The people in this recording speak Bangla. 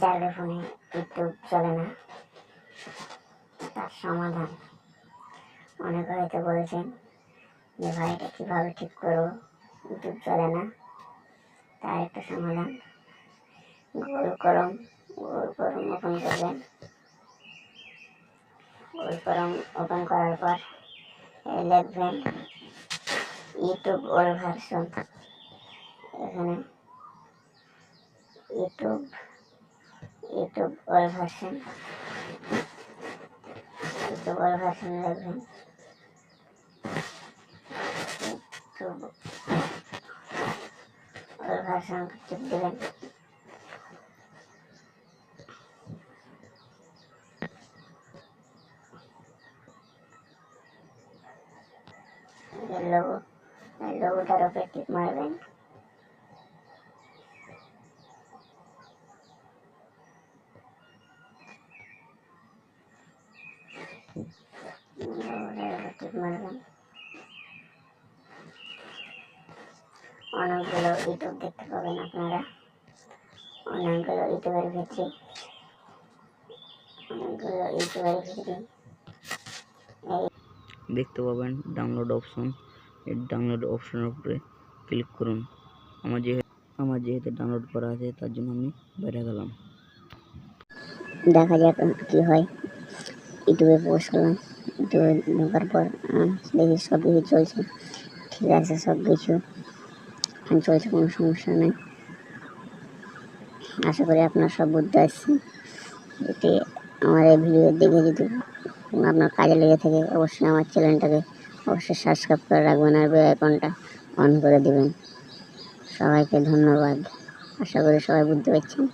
যার ফোনে ইউটিউব চলে না। তার সমাধান অনেকে হয়তো বলছেন যে, ভাই, এটা কীভাবে ঠিক করব? ইউটিউব চলে না। তার একটা সমাধান। Google Chrome Google Chrome open করবেন। গুগল করম ওপেন করার পর লিখবেন, ইউটিউব ওল ভার্সন। এখানে YouTube YouTube old version YouTube old version লিখবেন ইউটিউব ওল ভার্সন টিপ দেবেন। লোগো লোগোটার উপরে টিপ মারবেন লোগোটার উপরে টিপ মারবেন অনেকগুলো ইউটিউব দেখতে পাবেন আপনারা। অনেকগুলো ইউটিউবের ভিতরে অনেকগুলো ইউটিউবের ভিতরে দেখতে পাবেন ডাউনলোড অপশন এই ডাউনলোড অপশনের উপরে ক্লিক করুন। আমার যে আমার যেহেতু ডাউনলোড করা আছে তার জন্য আমি বেড়ে গেলাম। দেখা যাক কী হয়। ইউটিউবে পোস্ট করলাম ইউটিউবে ঢোকার পর দেখি সব কিছু চলছে। ঠিক আছে, সব কিছু চলছে, কোনো সমস্যা নেই। আশা করি আপনার সব বুঝতে পারছেন যদি আমার এই ভিডিও দেখে যদি আপনার কাজে লেগে থাকে, অবশ্যই আমার চ্যানেলটাকে অবশ্যই সাবস্ক্রাইব করে রাখবেন আর বেল অন করে দেবেন। সবাইকে ধন্যবাদ। আশা করি সবাই বুঝতে পারছেন।